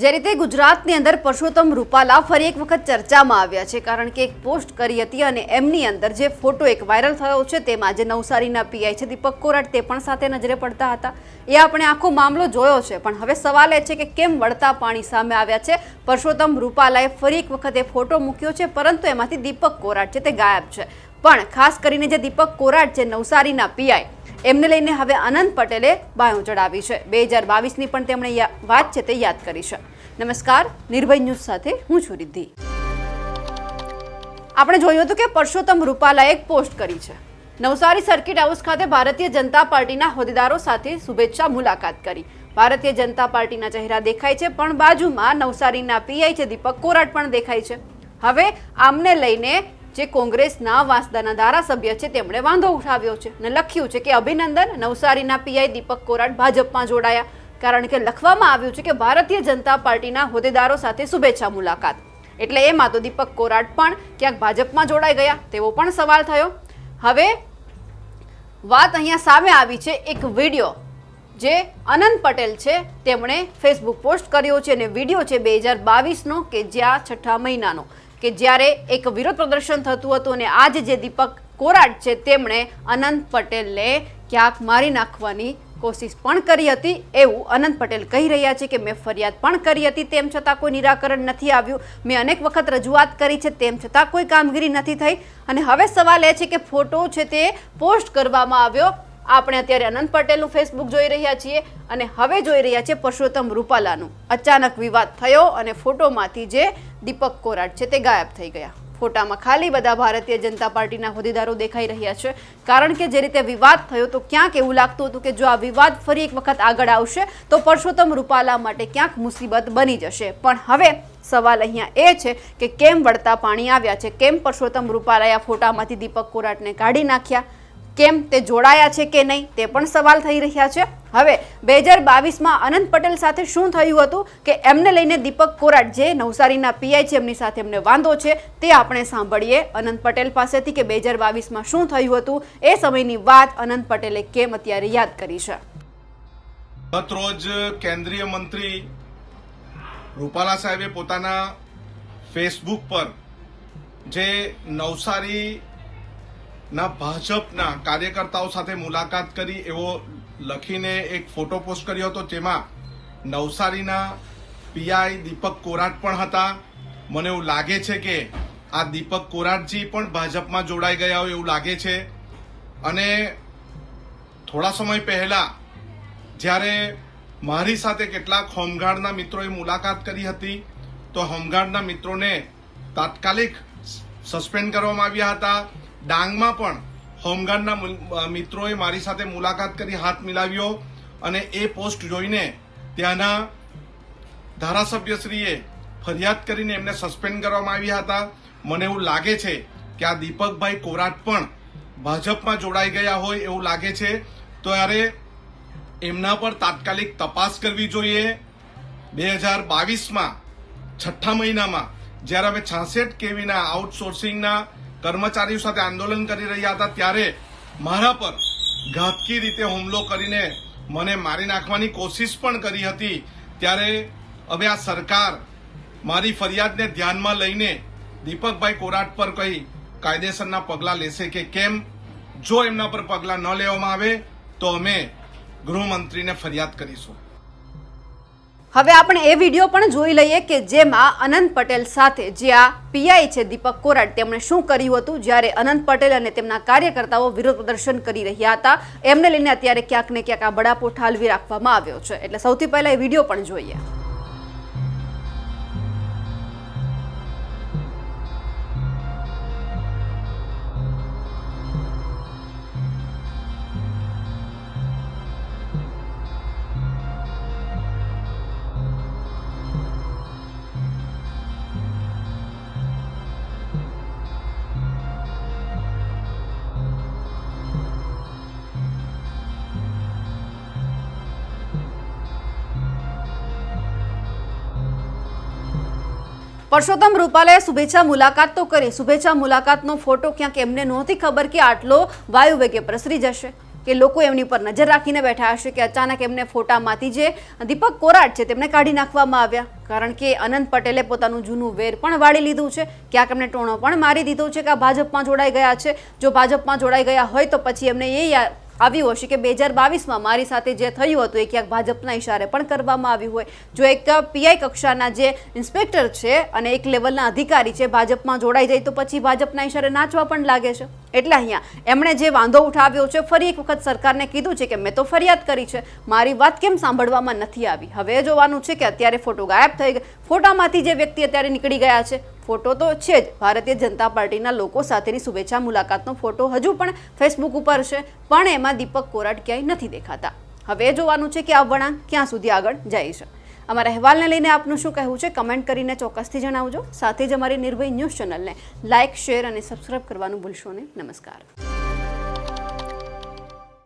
જે રીતે ગુજરાતની અંદર પરસોત્તમ રૂપાલા ફરી એક વખત ચર્ચામાં આવ્યા છે, કારણ કે એક પોસ્ટ કરી હતી અને એમની અંદર જે ફોટો એક વાયરલ થયો છે, તેમાં જે નવસારીના પીઆઈ છે, દીપક કોરાટ, તે પણ સાથે નજરે પડતા હતા. એ આપણે આખો મામલો જોયો છે, પણ હવે સવાલ એ છે કે કેમ વળતા પાણી સામે આવ્યા છે? પરસોત્તમ રૂપાલાએ ફરી એક વખત એ ફોટો મૂક્યો છે, પરંતુ એમાંથી દીપક કોરાટ છે, તે ગાયબ છે. પણ ખાસ કરીને જે દીપક કોરાટ છે, નવસારીના પીઆઈ એમને લઈને હવે આનંદ પટેલે બાયો ચડાવી છે. બે હજાર બાવીસની પણ તેમણે વાત છે તે યાદ કરી છે. નમસ્કાર, નિર્ભય ન્યૂઝ સાથે હું છું રિદ્ધિ. આપણે જોયું હતું કે પરસોત્તમ રૂપાલાએ એક પોસ્ટ કરી છે. નવસારી સર્કિટ હાઉસ ખાતે ભારતીય જનતા પાર્ટીના હોદ્દેદારો સાથે શુભેચ્છા મુલાકાત કરી. ભારતીય જનતા પાર્ટીના ચહેરા દેખાય છે, પણ બાજુમાં નવસારીના પીઆઈ છે દીપક કોરાટ પણ દેખાય છે. હવે આમને લઈને જે કોંગ્રેસના વાંસદાના ધારાસભ્ય છે, તેમણે વાંધો ઉઠાવ્યો છે અને લખ્યું છે કે અભિનંદન, નવસારીના પીઆઈ દીપક કોરાટ ભાજપમાં જોડાયા. કારણ કે લખવામાં આવ્યું છે કે ભારતીય જનતા પાર્ટીના હોદ્દેદારો સાથે શુભેચ્છા મુલાકાત. એટલે એમાં તો દીપક કોરાટ પણ ક્યાંક ભાજપમાં જોડાઈ ગયા, તેવો પણ સવાલ થયો. હવે વાત અહીંયા સામે આવી છે એક વીડિયો, જે અનંત પટેલ છે, તેમણે ફેસબુક પોસ્ટ કર્યો છે અને વીડિયો છે બે હજાર બાવીસનો કે જ્યાં છઠ્ઠા મહિનાનો. કે જ્યારે એક વિરોધ પ્રદર્શન થતું હતું અને આજે જે દીપક કોરાટ છે, તેમણે અનંત પટેલને ક્યાંક મારી નાખવાની કોશિશ પણ કરી હતી. એવું અનંત પટેલ કહી રહ્યા છે કે, મેં ફરિયાદ પણ કરી હતી, તેમ છતાં કોઈ નિરાકરણ નથી આવ્યું. મેં અનેક વખત રજૂઆત કરી છે, તેમ છતાં કોઈ કામગીરી નથી થઈ. અને હવે સવાલ એ છે કે ફોટો છે તે પોસ્ટ કરવામાં આવ્યો. આપણે અત્યારે અનંત પટેલનું ફેસબુક જોઈ રહ્યા છીએ અને હવે જોઈ રહ્યા છીએ પરસોત્તમ રૂપાલાનું. અચાનક વિવાદ થયો અને ફોટોમાંથી જે દીપક કોરાટ છે તે ગાયબ થઈ ગયા. ફોટામાં ખાલી બધા ભારતીય જનતા પાર્ટીના હોદ્દેદારો દેખાઈ રહ્યા છે. કારણ કે જે રીતે વિવાદ થયો તો ક્યાંક એવું લાગતું હતું કે જો આ વિવાદ ફરી એક વખત આગળ આવશે તો પરસોત્તમ રૂપાલા માટે ક્યાંક મુસીબત બની જશે. પણ હવે સવાલ અહીંયા એ છે કે કેમ વળતા પાણી આવ્યા છે? કેમ પરસોત્તમ રૂપાલાએ આ ફોટામાંથી દીપક કોરાટને કાઢી નાખ્યા? કેમ તે જોડાયા છે કે નહીં તે પણ સવાલ થઈ રહ્યા છે. હવે બે હજાર બાવીસમાં અનંત પટેલ સાથે શું થયું હતું કે એમને લઈને દીપક કોરાટ જે નવસારીના પીઆઈ છે એમની સાથે એમને વાંધો છે તે આપણે સાંભળીએ. અનંત પટેલ પાસેથી કે બે હજાર બાવીસમાં શું થયું હતું એ સમયની વાત અનંત પટેલે કેમ અત્યારે યાદ કરી છે? ગત કેન્દ્રીય મંત્રી રૂપાલા સાહેબે પોતાના ફેસબુક પર જે નવસારી ના, ભાજપના કાર્યકર્તાઓ સાથે મુલાકાત કરી એવો લખીને એક ફોટો પોસ્ટ કર્યો હતો જેમાં નવસારીના પીઆઈ દીપક કોરાટ પણ હતા. મને એવું લાગે છે કે આ દીપક કોરાટજી પણ ભાજપમાં જોડાઈ ગયા હોય એવું લાગે છે. અને થોડા સમય પહેલા જ્યારે મારી સાથે કેટલાક હોમગાર્ડના મિત્રોએ મુલાકાત કરી હતી, તો હોમગાર્ડના મિત્રોને તાત્કાલિક સસ્પેન્ડ કરવામાં આવ્યા હતા. ડાંગમાં પણ હોમગાર્ડના મિત્રોએ મારી સાથે મુલાકાત કરી, હાથ મિલાવ્યો અને એ પોસ્ટ જોઈને ત્યાંના ધારાસભ્યશ્રીએ ફરિયાદ કરીને એમને સસ્પેન્ડ કરવામાં આવ્યા હતા. મને એવું લાગે છે કે આ દીપકભાઈ કોરાટ પણ ભાજપમાં જોડાઈ ગયા હોય એવું લાગે છે. ત્યારે એમના પર તાત્કાલિક તપાસ કરવી જોઈએ. બે હજાર બાવીસમાં છઠ્ઠા મહિનામાં જ્યારે અમે છાસઠ કેવીના આઉટસોર્સિંગના કર્મચારીઓ સાથે આંદોલન કરી રહ્યા હતા ત્યારે મારા પર ઘાતકી રીતે હુમલો કરીને મને મારી નાખવાની કોશિશ પણ કરી હતી. ત્યારે હવે આ સરકાર મારી ફરિયાદને ધ્યાનમાં લઈને દીપકભાઈ કોરાટ પર કઈ કાયદેસરના પગલાં લેશે કે કેમ? જો એમના પર પગલાં ન લેવામાં આવે, તો અમે ગૃહમંત્રીને ફરિયાદ કરીશું. હવે આપણે એ વીડિયો પણ જોઈ લઈએ કે જેમાં અનંત પટેલ સાથે જે આ પીઆઈ છે દીપક કોરાટ તેમણે શું કર્યું હતું? જ્યારે અનંત પટેલ અને તેમના કાર્યકર્તાઓ વિરોધ પ્રદર્શન કરી રહ્યા હતા, એમને લઈને અત્યારે ક્યાંક ને ક્યાંક આ બડાપો ઠાલવી રાખવામાં આવ્યો છે. એટલે સૌથી પહેલા એ વીડિયો પણ જોઈએ. પરસોત્તમ રૂપાલાએ શુભેચ્છા મુલાકાત તો કરી. શુભેચ્છા મુલાકાતનો ફોટો ક્યાંક એમને નહોતી ખબર કે આટલો વાયુ વેગે પ્રસરી જશે. કે લોકો એમની પર નજર રાખીને બેઠા હશે કે અચાનક એમને ફોટામાંથી જે દીપક કોરાટ છે તેમને કાઢી નાખવામાં આવ્યા. કારણ કે અનંત પટેલે પોતાનું જૂનું વેર પણ વાળી લીધું છે. ક્યાંક એમને ટોણો પણ મારી દીધો છે કે આ ભાજપમાં જોડાઈ ગયા છે. જો ભાજપમાં જોડાઈ ગયા હોય તો પછી એમને એ આવ્યું હશે કે બે હજાર બાવીસમાં મારી સાથે જે થયું હતું એ ક્યાંક ભાજપના ઇશારે પણ કરવામાં આવ્યું હોય. જો એક પીઆઈ કક્ષાના જે ઇન્સ્પેક્ટર છે અને એક લેવલના અધિકારી છે, ભાજપમાં જોડાઈ જાય તો પછી ભાજપના ઇશારે નાચવા પણ લાગે છે? એટલે અહીંયા એમણે જે વાંધો ઉઠાવ્યો છે, ફરી એક વખત સરકારને કીધું છે કે મેં તો ફરિયાદ કરી છે, મારી વાત કેમ સાંભળવામાં નથી આવી? હવે જોવાનું છે કે અત્યારે ફોટો ગાયબ થઈ ગયો. ફોટામાંથી જે વ્યક્તિ અત્યારે નીકળી ગયા છે, ફોટો તો છે જ. ભારતીય જનતા પાર્ટીના લોકો સાથેની શુભેચ્છા મુલાકાતનો ફોટો હજુ પણ ફેસબુક ઉપર છે, પણ એમાં દીપક કોરાટ ક્યાંય નથી દેખાતા. હવે જોવાનું છે કે આ વળાંક ક્યાં સુધી આગળ જાય છે. અમારા અહેવાલને લઈને આપનું શું કહેવું છે? કમેન્ટ કરીને ચોક્કસથી જણાવજો. સાથે જ અમારી નિર્ભય ન્યૂઝ ચેનલને લાઇક, શેર અને સબસ્ક્રાઇબ કરવાનું ભૂલશો નહીં. નમસ્કાર.